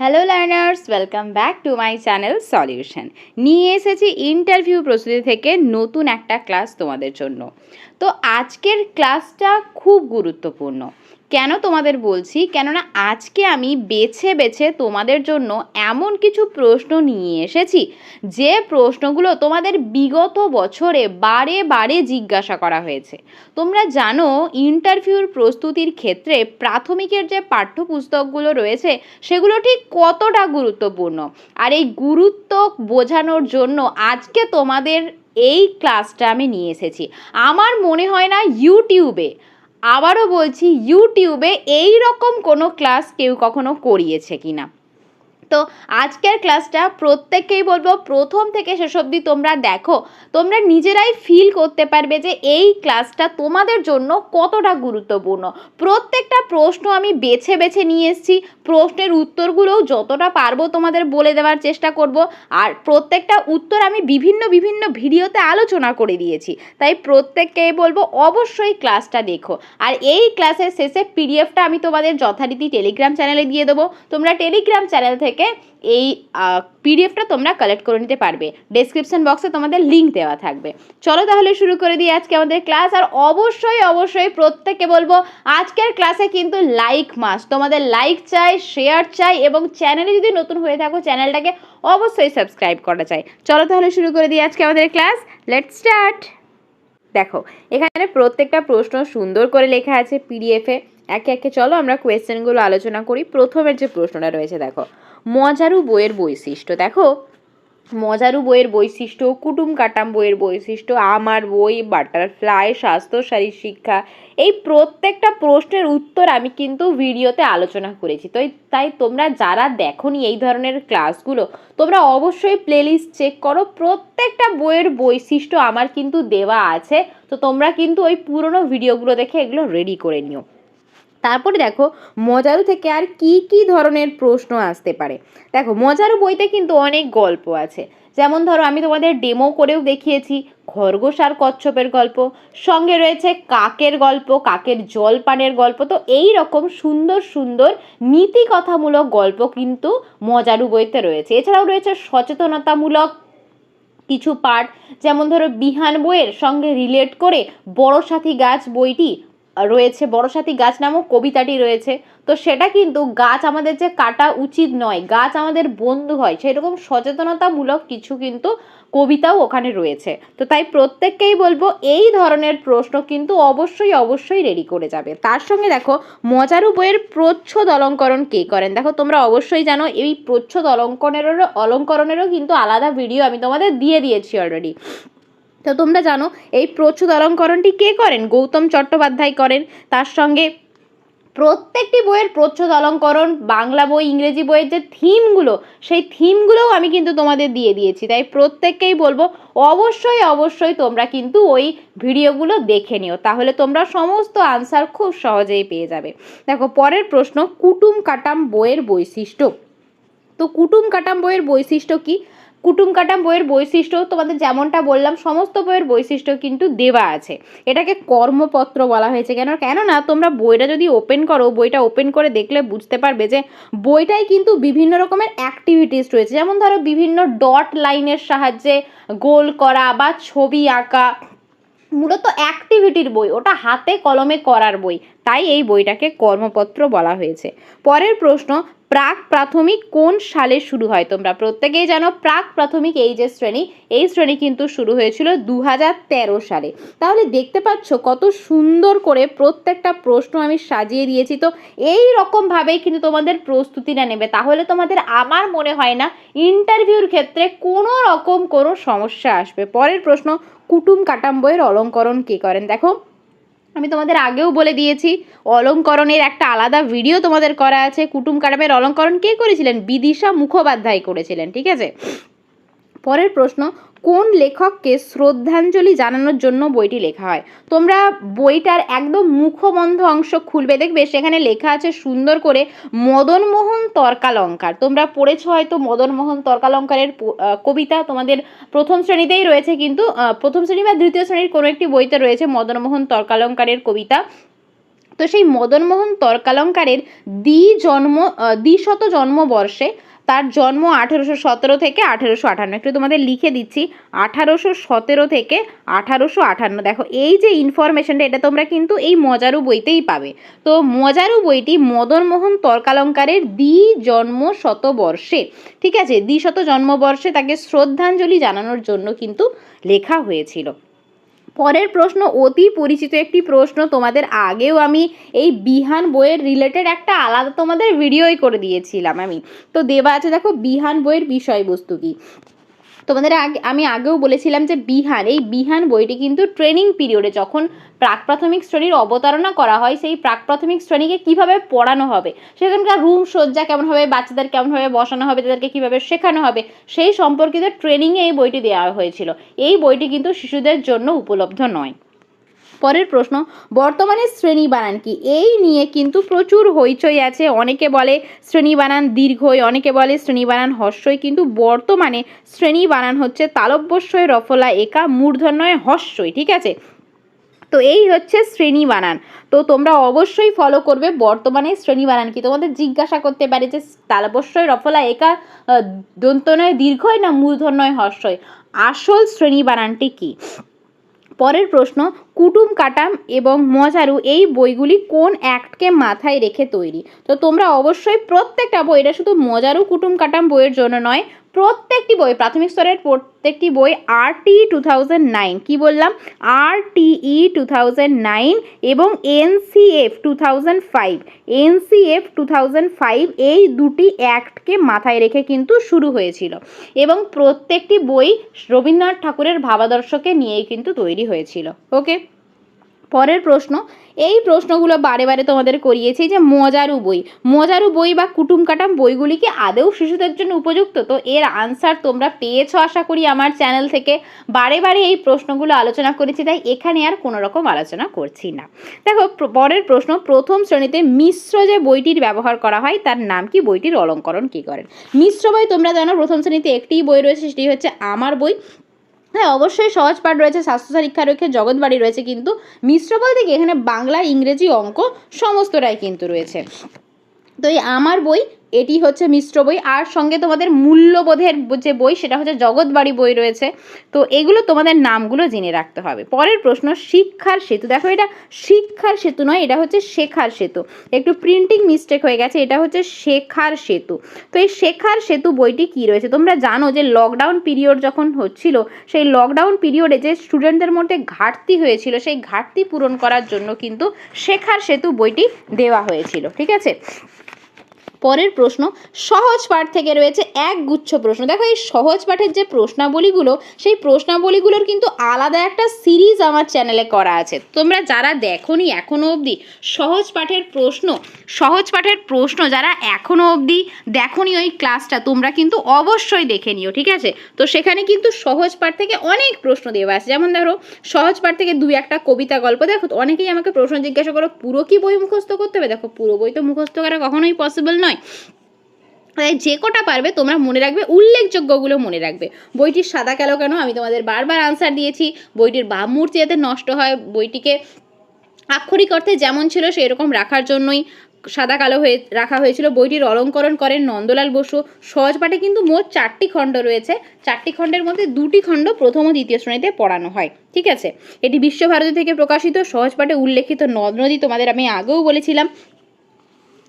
Hello learners welcome back to my channel solution নিয়ে এসেছি interview প্রস্তুতি থেকে নতুন একটা ক্লাস তোমাদের জন্য। তো আজকের ক্লাসটা খুব গুরুত্বপূর্ণ। কেন তোমাদের বলছি? কেননা আজকে আমি বেছে বেছে তোমাদের জন্য এমন কিছু প্রশ্ন নিয়ে এসেছি, যে প্রশ্নগুলো তোমাদের বিগত বছরে বারে বারে জিজ্ঞাসা করা হয়েছে। তোমরা জানো, ইন্টারভিউর প্রস্তুতির ক্ষেত্রে প্রাথমিকের যে পাঠ্যপুস্তকগুলো রয়েছে, সেগুলো ঠিক কতটা গুরুত্বপূর্ণ? আর এই গুরুত্ব বোঝানোর জন্য আজকে তোমাদের এই ক্লাসটা আমি নিয়ে এসেছি। আমার মনে হয় না, ইউটিউবে আবারও বলছি ইউটিউবে এই রকম কোনো ক্লাস কেউ কখনো করিয়েছে কিনা? তো আজকের ক্লাসটা প্রত্যেককেই বলব, প্রথম থেকে শেষ অবধি তোমরা দেখো। তোমরা নিজেরাই ফিল করতে পারবে যে এই ক্লাসটা তোমাদের জন্য কতটা গুরুত্বপূর্ণ। প্রত্যেকটা প্রশ্ন আমি বেছে বেছে নিয়ে এসেছি, প্রশ্নের উত্তরগুলোও যতটা পারব তোমাদের বলে দেওয়ার চেষ্টা করব। আর প্রত্যেকটা উত্তর আমি বিভিন্ন বিভিন্ন ভিডিওতে আলোচনা করে দিয়েছি। তাই প্রত্যেককেই বলব, অবশ্যই ক্লাসটা দেখো। আর এই ক্লাসের শেষে পিডিএফটা আমি তোমাদের যথারীতি টেলিগ্রাম চ্যানেলে দিয়ে দেবো। তোমরা টেলিগ্রাম চ্যানেল থেকে এই পিডিএফটা তোমরা কালেক্ট করে নিতে পারবে। ডেসক্রিপশন বক্সে তোমাদের লিঙ্ক দেওয়া থাকবে। চলো তাহলে শুরু করে দিই আজকে আমাদের ক্লাস আর অবশ্যই অবশ্যই প্রত্যেককে বলব, আজকের ক্লাসে কিন্তু লাইক মাস তোমাদের লাইক চাই শেয়ার চাই এবং চ্যানেলে যদি নতুন হয়ে থাকো চ্যানেলটাকে অবশ্যই সাবস্ক্রাইব করা চাই। চলো তাহলে শুরু করে দিই আজকে আমাদের ক্লাস লেট স্টার্ট দেখো, এখানে প্রত্যেকটা প্রশ্ন সুন্দর করে লেখা আছে পিডিএফে একে একে চলো আমরা কোয়েশ্চেনগুলো আলোচনা করি। প্রথমের যে প্রশ্নটা রয়েছে, দেখো। মজারু বইয়ের বৈশিষ্ট্য, দেখো। মজারু বইয়ের বৈশিষ্ট্য, কুটুম কাটাম বইয়ের বৈশিষ্ট্য, আমার বই, বাটারফ্লাই স্বাস্থ্য শারীর শিক্ষা, এই প্রত্যেকটা প্রশ্নের উত্তর আমি কিন্তু ভিডিওতে আলোচনা করেছি। তো তাই তোমরা যারা দেখোনি এই ধরনের ক্লাসগুলো, তোমরা অবশ্যই প্লেলিস্ট চেক করো। প্রত্যেকটা বইয়ের বৈশিষ্ট্য আমার কিন্তু দেওয়া আছে। তো তোমরা কিন্তু ওই পুরনো ভিডিওগুলো দেখে এগুলো রেডি করে নিও। তারপরে দেখো, মজারু থেকে আর কি কি ধরনের প্রশ্ন আসতে পারে? দেখো, মজারু বইতে কিন্তু অনেক গল্প আছে। যেমন ধরো, আমি তোমাদের ডেমো করেও দেখিয়েছি খরগোশ আর কচ্ছপের গল্প। সঙ্গে রয়েছে কাকের গল্প, কাকের জলপানের গল্প। তো এই রকম সুন্দর সুন্দর নীতি কথামূলক গল্প কিন্তু মজারু বইতে রয়েছে। এছাড়াও রয়েছে সচেতনতামূলক কিছু পার্ট যেমন ধরো, বিহান বইয়ের সঙ্গে রিলেট করে বড় সাথী গাছ বইটি রয়েছে বড় সাথী গাছ নামক কবিতাটি রয়েছে। তো সেটা কিন্তু গাছ আমাদের যে কাটা উচিত নয়, গাছ আমাদের বন্ধু হয়, সেরকম সচেতনতামূলক কিছু কিন্তু কবিতাও ওখানে রয়েছে। তো তাই প্রত্যেককেই বলব, এই ধরনের প্রশ্ন কিন্তু অবশ্যই অবশ্যই রেডি করে যাবে। তার সঙ্গে দেখো, মজারু বইয়ের প্রচ্ছদ অলঙ্করণ কে করেন? দেখো, তোমরা অবশ্যই জানো, এই প্রচ্ছদ অলঙ্করণেরও অলঙ্করণেরও কিন্তু আলাদা ভিডিও আমি তোমাদের দিয়ে দিয়েছি অলরেডি তো তোমরা জানো, এই প্রচ্ছদ অলঙ্করণটি কে করেন? গৌতম চট্টোপাধ্যায় করেন। তার সঙ্গে প্রত্যেকটি বইয়ের প্রচ্ছদ অলঙ্করণ, বাংলা বই, ইংরেজি বইয়ের যে থিমগুলো, সেই থিমগুলোও আমি কিন্তু তোমাদের দিয়ে দিয়েছি। তাই প্রত্যেককেই বলব, অবশ্যই অবশ্যই তোমরা কিন্তু ওই ভিডিওগুলো দেখে নিও। তাহলে তোমরা সমস্ত আনসার খুব সহজেই পেয়ে যাবে। দেখো, পরের প্রশ্ন, কুটুম কাটাম বইয়ের বৈশিষ্ট্য। তো কুটুম কাটাম বইয়ের বৈশিষ্ট্য কী? কুটুম কাটাম বইয়ের বৈশিষ্ট্য তোমাদের যেমনটা বললাম, সমস্ত বইয়ের বৈশিষ্ট্য কিন্তু দেওয়া আছে। এটাকে কর্মপত্র বলা হয়েছে কেন? কেননা তোমরা বইটা যদি ওপেন করো, বইটা ওপেন করে দেখলে বুঝতে পারবে যে বইটাই কিন্তু বিভিন্ন রকমের অ্যাক্টিভিটিস রয়েছে। যেমন ধরো বিভিন্ন ডট লাইনের সাহায্যে গোল করা বা ছবি আঁকা। মূলত অ্যাক্টিভিটির বই, ওটা হাতে কলমে করার বই। তাই এই বইটাকে কর্মপত্র বলা হয়েছে। পরের প্রশ্ন, প্রাক প্রাথমিক কোন সালে শুরু হয়? তোমরা প্রত্যেকেই জানো প্রাক প্রাথমিক এই যে শ্রেণি, এই শ্রেণি কিন্তু শুরু হয়েছিল দু হাজার তেরো সালে। তাহলে দেখতে পাচ্ছ কত সুন্দর করে প্রত্যেকটা প্রশ্ন আমি সাজিয়ে দিয়েছি তো। এই রকমভাবেই কিন্তু তোমাদের প্রস্তুতিটা নেবে। তাহলে তোমাদের আমার মনে হয় না ইন্টারভিউর ক্ষেত্রে কোনো রকম কোনো সমস্যা আসবে। পরের প্রশ্ন, কুটুম কাটাম বইয়ের অলঙ্করণ কে করেন? দেখো আমি তোমাদের আগেও বলে দিয়েছি, অলঙ্করণের একটা আলাদা ভিডিও তোমাদের করা আছে। কুটুম কাটামের অলঙ্করণ কে করেছিলেন? বিদিশা মুখোপাধ্যায় করেছিলেন, ঠিক আছে? পরের প্রশ্ন, কোন লেখককে শ্রদ্ধাঞ্জলি জানানোর জন্য বইটি লেখা হয়? তোমরা বইটার একদম মুখবন্ধ অংশ খুলবে, দেখবে সেখানে লেখা আছে সুন্দর করে মদনমোহন তর্কালঙ্কার। তোমরা পড়েছো হয়তো মদনমোহন তর্কালঙ্কারের কবিতা, তোমাদের প্রথম শ্রেণীতেই রয়েছে কিন্তু প্রথম শ্রেণি বা দ্বিতীয় শ্রেণির কোনো একটি বইতে রয়েছে মদনমোহন তর্কালঙ্কারের কবিতা। তো সেই মদনমোহন তর্কালঙ্কারের দ্বি জন্ম দ্বিশত জন্মবর্ষে তার জন্ম আঠেরোশো সতেরো থেকে আঠেরোশো আঠান্ন। একটু তোমাদের লিখে দিচ্ছি। আঠারোশো সতেরো থেকে আঠারোশো আটান্ন দেখো, এই যে ইনফরমেশনটা এটা তোমরা কিন্তু এই মজারু বইতেই পাবে। তো মজারু বইটি মদনমোহন তর্কালঙ্কারের দ্বি জন্ম শতবর্ষে, ঠিক আছে? দ্বিশত জন্মবর্ষে তাকে শ্রদ্ধাঞ্জলি জানানোর জন্য কিন্তু লেখা হয়েছিল। পরের প্রশ্ন অতি পরিচিত একটি প্রশ্ন, তোমাদের আগেও আমি এই বিহান বইয়ের রিলেটেড একটা আলাদা তোমাদের ভিডিওই করে দিয়েছিলাম আমি। তো দেবা আছে দেখো বিহান বইয়ের বিষয়বস্তু কি। তোমাদের আগে আমি আগেও বলেছিলাম যে বিহান, এই বিহান বইটি কিন্তু ট্রেনিং পিরিয়ডে যখন প্রাক প্রাথমিক শ্রেণির অবতারণা করা হয়, সেই প্রাক প্রাথমিক শ্রেণীকে কীভাবে পড়ানো হবে, সেখানকার রুম সজ্জা কেমন হবে, বাচ্চাদের কেমনভাবে বসানো হবে, তাদেরকে কীভাবে শেখানো হবে, সেই সম্পর্কিত ট্রেনিংয়ে এই বইটি দেওয়া হয়েছিল। এই বইটি কিন্তু শিশুদের জন্য উপলব্ধ নয়। পরের প্রশ্ন, বর্তমানে শ্রেণি বানান কি? এই নিয়ে কিন্তু প্রচুর হইচই আছে। অনেকে বলে শ্রেণি বানান দীর্ঘই, অনেকে বলে শ্রেণি বানান হর্ষই, কিন্তু বর্তমানে শ্রেণি বানান হচ্ছে তালব্যস্বয় রফলা একা মূর্ধন্যয় হর্ষই, ঠিক আছে? তো এই হচ্ছে শ্রেণি বানান। তো তোমরা অবশ্যই ফলো করবে বর্তমানে শ্রেণি বানান কি। তোমাদের জিজ্ঞাসা করতে পারে যে তালবস্যই রফলা একা দন্তনয় দীর্ঘই না মূর্ধন্যয় হর্ষই? আসল শ্রেণি বানানটি কি? পরের প্রশ্ন, কুটুম কাটাম এবং মজারু এই বইগুলি কোন অ্যাক্টকে মাথায় রেখে তৈরি? তো তোমরা অবশ্যই প্রত্যেকটা বই, এটা শুধু মজারু কুটুম কাটাম বইয়ের জন্য নয় প্রত্যেকটি বই, প্রাথমিক স্তরের প্রত্যেকটি বই R T two thousand nine কী বললাম? R T E two thousand nine এবং NCF two thousand five NCF two thousand five এই দুটি অ্যাক্টকে মাথায় রেখে কিন্তু শুরু হয়েছিল এবং প্রত্যেকটি বই রবীন্দ্রনাথ ঠাকুরের ভাবাদর্শকে নিয়েই কিন্তু তৈরি হয়েছিল। ওকে পরের প্রশ্ন, এই প্রশ্নগুলো বারে বারে তোমাদের করিয়েছি যে মজারু বই। মজারু বই বা কুটুম কাটাম বইগুলি কি আদৌ শিশুদের জন্য উপযুক্ত? তো এর আনসার তোমরা পেয়েছ আশা করি আমার চ্যানেল থেকে। বারে বারে এই প্রশ্নগুলো আলোচনা করেছি, তাই এখানে আর কোনো রকম আলোচনা করছি না। দেখো পরের প্রশ্ন, প্রথম শ্রেণীতে মিশ্র যে বইটির ব্যবহার করা হয়, তার নাম কি? বইটির অলঙ্করণ কি করেন? মিশ্র বই তোমরা জানো, প্রথম শ্রেণীতে একটিই বই রয়েছে, সেটি হচ্ছে আমার বই। হ্যাঁ অবশ্যই সহজ পাঠ রয়েছে, স্বাস্থ্য শিক্ষা রয়েছে জগৎবাড়ি রয়েছে, কিন্তু মিশ্র বল থেকে এখানে বাংলা, ইংরেজি অঙ্ক সমস্তটাই কিন্তু রয়েছে। তো এই আমার বই এটি হচ্ছে মিশ্র বই। আর সঙ্গে তোমাদের মূল্যবোধের যে বই, সেটা হচ্ছে জগৎবাড়ি বই রয়েছে। তো এগুলো তোমাদের নামগুলো জেনে রাখতে হবে। পরের প্রশ্ন, শিক্ষার সেতু। দেখো, এটা শিক্ষার সেতু নয়, এটা হচ্ছে শেখার সেতু। একটু প্রিন্টিং মিস্টেক হয়ে গেছে, এটা হচ্ছে শেখার সেতু। তো এই শেখার সেতু বইটি কি রয়েছে? তোমরা জানো যে লকডাউন পিরিয়ড যখন হচ্ছিল, সেই লকডাউন পিরিয়ডে যে স্টুডেন্টদের মধ্যে ঘাটতি হয়েছিল, সেই ঘাটতি পূরণ করার জন্য কিন্তু শেখার সেতু বইটি দেওয়া হয়েছিল। ঠিক আছে? পরের প্রশ্ন, সহজ পাঠ থেকে রয়েছে এক গুচ্ছ প্রশ্ন। দেখো এই সহজ পাঠের যে প্রশ্নাবলীগুলো, সেই প্রশ্নাবলীগুলোর কিন্তু আলাদা একটা সিরিজ আমার চ্যানেলে করা আছে। তোমরা যারা দেখোনি এখনও অবধি, সহজ পাঠের প্রশ্ন, সহজ পাঠের প্রশ্ন যারা এখনও অবধি দেখোনি ওই ক্লাসটা, তোমরা কিন্তু অবশ্যই দেখে নিও, ঠিক আছে? তো সেখানে কিন্তু সহজ পাঠ থেকে অনেক প্রশ্ন দেওয়া আছে। যেমন ধরো, সহজ পাঠ থেকে দুই একটা কবিতা গল্প, দেখো অনেকেই আমাকে প্রশ্ন জিজ্ঞাসা করো, পুরো কি বই মুখস্থ করতে হবে? দেখো, পুরো বই তো মুখস্থ করা কখনোই পসিবল নয়। তাই যে কটা পারবে তোমরা মনে রাখবে, উল্লেখযোগ্যগুলো মনে রাখবে। বইটির সাদা কালো কেন? আমি তোমাদের বারবার আনসার দিয়েছি। বইটির বাম মূর্তি যাতে নষ্ট হয়, বইটিকে আক্ষরিক অর্থে যেমন ছিল সেই রকম রাখার জন্যই সাদা কালো হয়ে, রাখা হয়েছিল। বইটির অলঙ্করণ করেন নন্দলাল বসু। সহজ পাঠে কিন্তু মোট চারটি খণ্ড রয়েছে। চারটি খণ্ডের মধ্যে দুটি খণ্ড প্রথম ও দ্বিতীয় শ্রেণীতে পড়ানো হয়। ঠিক আছে? এটি বিশ্বভারতী থেকে প্রকাশিত। সহজ পাঠে উল্লেখিত নদ নদী তোমাদের আমি আগেও বলেছিলাম।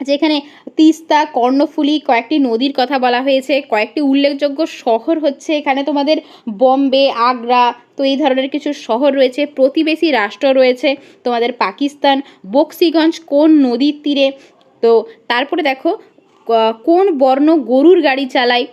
যেখানে তিস্তা, কর্ণফুলী কয়েকটি নদীর কথা বলা হয়েছে, কয়েকটি উল্লেখযোগ্য শহর হচ্ছে এখানে তোমাদের বম্বে, আগ্রা, তো এই ধরনের কিছু শহর রয়েছে, প্রতিবেশী রাষ্ট্র রয়েছে, তোমাদের পাকিস্তান, বক্সিগঞ্জ কোন নদীর তীরে, তো তারপরে দেখো কোন বর্ণ গরুর গাড়ি চালায়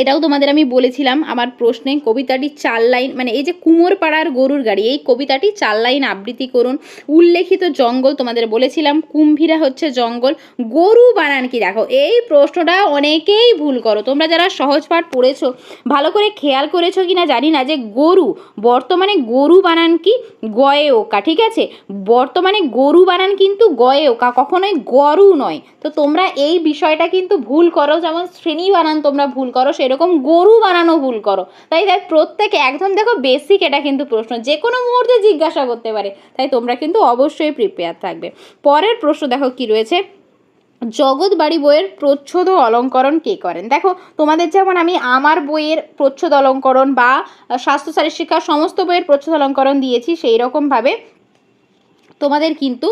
এটাও তোমাদের আমি বলেছিলাম, আমার প্রশ্নে কবিতাটি চার লাইন মানে এই যে কুমোর পাড়ার গরুর গাড়ি, এই কবিতাটি চার লাইন আবৃত্তি করুন। উল্লেখিত জঙ্গল তোমাদের বলেছিলাম, কুম্ভীরা হচ্ছে জঙ্গল। গরু বানান কি দেখো, এই প্রশ্নটা অনেকেই ভুল করো। তোমরা যারা সহজ পাঠ পড়েছো, ভালো করে খেয়াল করেছ কি না জানি না যে গরু, বর্তমানে গরু বানান কি গয়ে ওকা ঠিক আছে? বর্তমানে গরু বানান কিন্তু গয়ে ওকা কখনোই গরু নয়। তো তোমরা এই বিষয়টা কিন্তু ভুল করো, যেমন শ্রেণি বানান তোমরা ভুল করো, সেরকম এরকম গরু বানানো ভুল করো। তাই তাই প্রত্যেকে একদম দেখো বেসিক এটা কিন্তু প্রশ্ন যে কোনো মুহূর্তে জিজ্ঞাসা করতে পারে, তাই তোমরা কিন্তু অবশ্যই প্রিপেয়ার থাকবে। পরের প্রশ্ন দেখো কি রয়েছে, জগৎ বাড়ি বইয়ের প্রচ্ছদ অলঙ্করণ কে করেন? দেখো, তোমাদের যেমন আমি আমার বইয়ের প্রচ্ছদ অলঙ্করণ বা স্বাস্থ্য শারীর শিক্ষা সমস্ত বইয়ের প্রচ্ছদ অলঙ্করণ দিয়েছি সেই রকমভাবে তোমাদের কিন্তু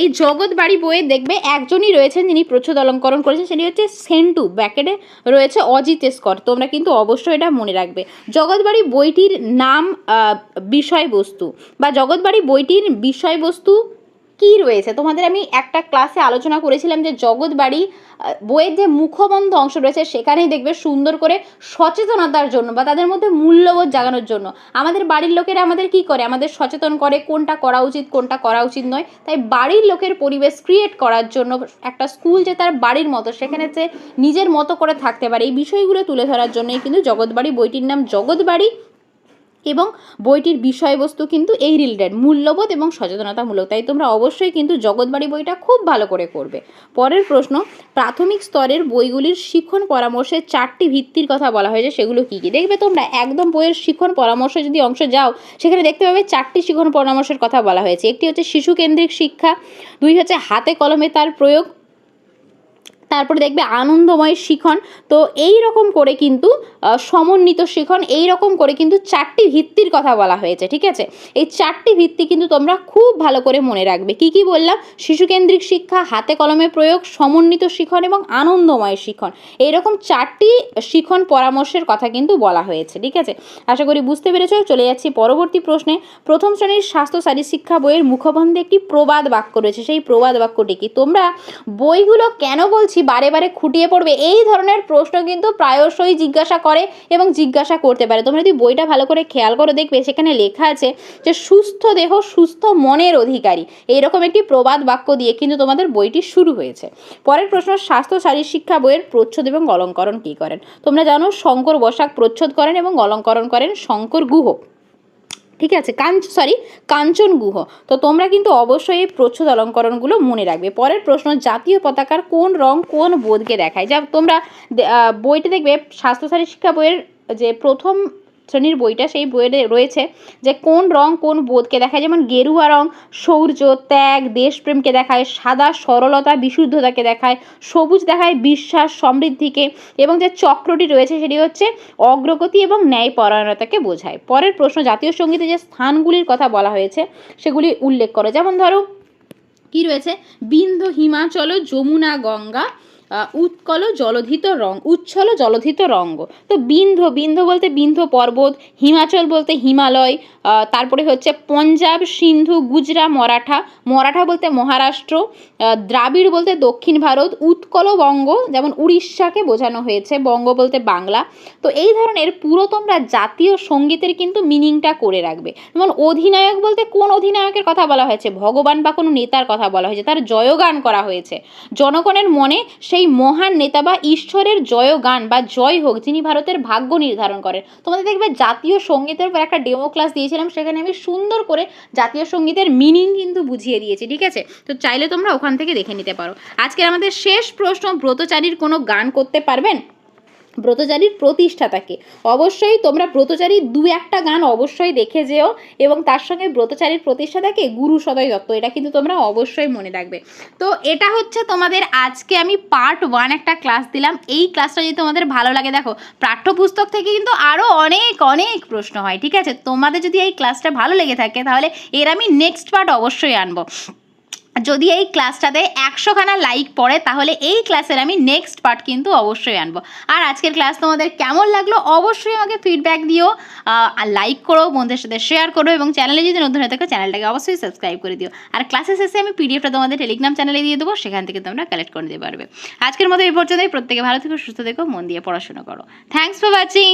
এই জগৎ বাড়ি বইয়ে দেখবে একজনই রয়েছেন যিনি প্রচ্ছদ অলঙ্করণ করেছেন, সেটি হচ্ছে সেন্টু। ব্যাকেটে রয়েছে অজিতেস্কর তোমরা কিন্তু অবশ্যই এটা মনে রাখবে। জগৎবাড়ি বইটির নাম বিষয়বস্তু। বা জগৎবাড়ি বইটির বিষয়বস্তু কি রয়েছে? তোমাদের আমি একটা ক্লাসে আলোচনা করেছিলাম যে জগৎবাড়ি বইয়ের যে মুখবন্ধ অংশ রয়েছে সেখানেই দেখবে সুন্দর করে সচেতনতার জন্য বা তাদের মধ্যে মূল্যবোধ জাগানোর জন্য। আমাদের বাড়ির লোকেরা আমাদের কি করে? আমাদের সচেতন করে কোনটা করা উচিত, কোনটা করা উচিত নয়। তাই বাড়ির লোকের পরিবেশ ক্রিয়েট করার জন্য একটা স্কুল যে তার বাড়ির মতো, সেখানে যে নিজের মতো করে থাকতে পারে। এই বিষয়গুলো তুলে ধরার জন্যই কিন্তু জগৎবাড়ি বইটির নাম জগৎবাড়ি এবং বইটির বিষয়বস্তু কিন্তু এই রিলেটেড মূল্যবোধ এবং সচেতনতামূলক। তাই তোমরা অবশ্যই কিন্তু জগৎবাড়ি বইটা খুব ভালো করে করবে। পরের প্রশ্ন, প্রাথমিক স্তরের বইগুলির শিক্ষণ পরামর্শের চারটি ভিত্তির কথা বলা হয়েছে, সেগুলো কী কী? দেখবে তোমরা একদম বইয়ের শিক্ষণ পরামর্শ যদি অংশ যাও, সেখানে দেখতে পাবে চারটি শিক্ষণ পরামর্শের কথা বলা হয়েছে। একটি হচ্ছে শিশু কেন্দ্রিক শিক্ষা, দুই হচ্ছে হাতে কলমে তার প্রয়োগ তারপরে দেখবে আনন্দময় শিখন। তো এই রকম করে কিন্তু সমন্বিত শিখন এই রকম করে কিন্তু চারটি ভিত্তির কথা বলা হয়েছে, ঠিক আছে? এই চারটি ভিত্তি কিন্তু তোমরা খুব ভালো করে মনে রাখবে। কি কি বললাম? শিশুকেন্দ্রিক শিক্ষা, হাতে কলমে প্রয়োগ, সমন্বিত শিখন এবং আনন্দময় শিখন। এইরকম চারটি শিখন পরামর্শের কথা কিন্তু বলা হয়েছে, ঠিক আছে? আশা করি বুঝতে পেরেছ। চলে যাচ্ছি পরবর্তী প্রশ্নে। প্রথম শ্রেণির স্বাস্থ্য শারীর শিক্ষা বইয়ের মুখবন্ধে একটি প্রবাদ বাক্য রয়েছে। সেই প্রবাদ বাক্যটি কি? তোমরা বইগুলো কেন বলছি বারে বারে খুঁটিয়ে পড়বে। এই ধরনের প্রশ্ন কিন্তু প্রায়শই জিজ্ঞাসা করে এবং জিজ্ঞাসা করতে পারে। তোমরা যদি বইটা ভালো করে খেয়াল করে দেখবে, সেখানে লেখা আছে যে, সুস্থ দেহ সুস্থ মনের অধিকারী। এইরকম একটি প্রবাদ বাক্য দিয়ে কিন্তু তোমাদের বইটি শুরু হয়েছে। পরের প্রশ্ন, স্বাস্থ্য শারীর শিক্ষা বইয়ের প্রচ্ছদ এবং অলঙ্করণ কী করেন? তোমরা জানো, শঙ্কর বসাক প্রচ্ছদ করেন এবং অলঙ্করণ করেন শঙ্কর গুহ। ঠিক আছে? কাঞ্চ সরি কাঞ্চন গুহ। তো তোমরা কিন্তু অবশ্যই এই প্রচ্ছদ অলঙ্করণগুলো মনে রাখবে। পরের প্রশ্ন, জাতীয় পতাকার কোন রং কোন বোধকে দেখায়? যা তোমরা বইটি দেখবে, স্বাস্থ্যসারী শিক্ষা বইয়ের যে প্রথম শ্রেণির বইটা সেই বইয়ে রয়েছে যে কোন রং কোন বোধকে দেখায়। যেমন গেরুয়া রং শৌর্য ত্যাগ, দেশপ্রেমকে দেখায়, সাদা সরলতা, বিশুদ্ধতাকে দেখায়, সবুজ দেখায়, বিশ্বাস, সমৃদ্ধিকে এবং যে চক্রটি রয়েছে সেটি হচ্ছে অগ্রগতি এবং ন্যায়পরায়ণতাকে বোঝায়। পরের প্রশ্ন, জাতীয় সঙ্গীতে যে স্থানগুলির কথা বলা হয়েছে সেগুলি উল্লেখ করো। যেমন ধরো, কি রয়েছে? বিন্ধ্য হিমাচল, যমুনা গঙ্গা উৎকল জলধিত রং উচ্ছল জলধিত রঙ্গ। তো বিন্ধ্য বিন্ধ্য বলতে বিন্ধ্য পর্বত, হিমাচল বলতে হিমালয় তারপরে হচ্ছে পঞ্জাব, সিন্ধু গুজরা মরাঠা। মরাঠা বলতে মহারাষ্ট্র দ্রাবিড় বলতে দক্ষিণ ভারত। উৎকল বঙ্গ যেমন উড়িষ্যাকে বোঝানো হয়েছে, বঙ্গ বলতে বাংলা। তো এই ধরনের পুরো তোমরা জাতীয় সঙ্গীতের কিন্তু মিনিংটা করে রাখবে। যেমন অধিনায়ক বলতে কোন অধিনায়কের কথা বলা হয়েছে? ভগবান বা কোনো নেতার কথা বলা হয়েছে। তার জয়গান করা হয়েছে। জনগণের মনে সেই মহান নেতা বা ঈশ্বরের জয়গান বা জয় হোক, যিনি ভারতের ভাগ্য নির্ধারণ করেন। তোমাদের দেখবে জাতীয় সঙ্গীতের উপর একটা ডেমো ক্লাস দিয়েছিলাম, সেখানে আমি সুন্দর করে জাতীয় সঙ্গীতের মিনিং কিন্তু বুঝিয়ে দিয়েছি, ঠিক আছে? তো চাইলে তোমরা ওখান থেকে দেখে নিতে পারো। আজকের আমাদের শেষ প্রশ্ন, ব্রতচারীর কোনো গান করতে পারবেন? ব্রতচারীর প্রতিষ্ঠাতাকে অবশ্যই তোমরা ব্রতচারীর দু একটা গান অবশ্যই দেখে যেও এবং তার সঙ্গে ব্রতচারীর প্রতিষ্ঠাতাকে গুরু সদয় দত্ত, এটা কিন্তু তোমরা অবশ্যই মনে রাখবে। তো এটা হচ্ছে তোমাদের আজকে আমি পার্ট ওয়ান একটা ক্লাস দিলাম। এই ক্লাসটা যদি তোমাদের ভালো লাগে, দেখো, পাঠ্যপুস্তক থেকে কিন্তু আরও অনেক অনেক প্রশ্ন হয়, ঠিক আছে? তোমাদের যদি এই ক্লাসটা ভালো লেগে থাকে, তাহলে এর আমি নেক্সট পার্ট অবশ্যই আনব। যদি এই ক্লাসটাতে একশোখানা লাইক পড়ে, তাহলে এই ক্লাসের আমি নেক্সট পার্ট কিন্তু অবশ্যই আনব। আর আজকের ক্লাস তোমাদের কেমন লাগল অবশ্যই আমাকে ফিডব্যাক দিও আর লাইক করো, বন্ধুদের সাথে শেয়ার করো, এবং চ্যানেলে যদি নতুন হয়ে থাকো চ্যানেলটাকে অবশ্যই সাবস্ক্রাইব করে দিও। আর ক্লাসের শেষে আমি পিডিএফটা তোমাদের টেলিগ্রাম চ্যানেলে দিয়ে দেবো, সেখান থেকে তোমরা কালেক্ট করে দিতে পারবে। আজকের মতো এই পর্যন্তই। প্রত্যেকে ভালো থেকো, সুস্থ থেকো, মন দিয়ে পড়াশোনা করো। Thanks for watching